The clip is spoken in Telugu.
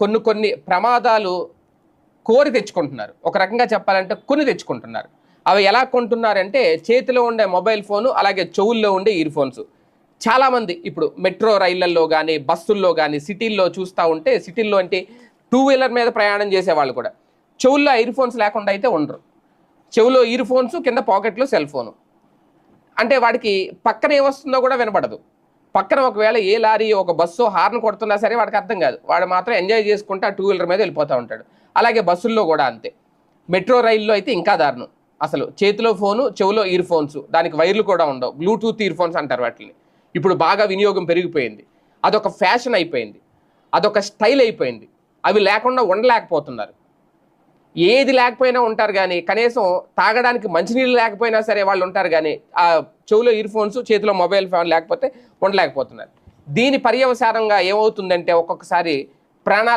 కొన్ని కొన్ని ప్రమాదాలు కోరి తెచ్చుకుంటున్నారు. ఒక రకంగా చెప్పాలంటే కొని తెచ్చుకుంటున్నారు. అవి ఎలా కొంటున్నారంటే చేతిలో ఉండే మొబైల్ ఫోను అలాగే చెవుల్లో ఉండే ఇయర్ ఫోన్స్. చాలామంది ఇప్పుడు మెట్రో రైళ్ళలో కానీ బస్సుల్లో కానీ సిటీల్లో చూస్తూ ఉంటే సిటీల్లో అంటే టూ వీలర్ మీద ప్రయాణం చేసే వాళ్ళు కూడా. చెవుల్లో ఇయర్ ఫోన్స్ లేకుండా అయితే ఉండరు. చెవులో ఇయర్ ఫోన్స్ కింద పాకెట్లో సెల్ ఫోను. అంటే వాడికి పక్కన ఏమొస్తుందో కూడా వినపడదు పక్కన ఒకవేళ ఏ లారీ ఒక బస్సు హార్న్ కొడుతున్నా సరే వాడికి అర్థం కాదు. వాడు మాత్రం ఎంజాయ్ చేసుకుంటూ ఆ టూ వీలర్ మీద వెళ్ళిపోతూ ఉంటాడు. అలాగే బస్సుల్లో కూడా అంతే. మెట్రో రైల్లో అయితే ఇంకా దారుణం. అసలు చేతిలో ఫోను చెవిలో ఇయర్ ఫోన్స్ దానికి వైర్లు కూడా ఉండవు. బ్లూటూత్ ఇయర్ ఫోన్స్ అంటారు వాటిని. ఇప్పుడు బాగా వినియోగం పెరిగిపోయింది. అదొక ఫ్యాషన్ అయిపోయింది. అదొక స్టైల్ అయిపోయింది. అవి లేకుండా ఉండలేకపోతున్నారు. ఏది లేకపోయినా ఉంటారు కానీ కనీసం తాగడానికి మంచినీళ్ళు లేకపోయినా సరే వాళ్ళు ఉంటారు కానీ ఆ చెవులో ఇయర్ ఫోన్స్ చేతిలో మొబైల్ ఫోన్ లేకపోతే ఉండలేకపోతున్నారు. దీని పర్యవసారంగా ఏమవుతుందంటే ఒక్కొక్కసారి ప్రాణాలు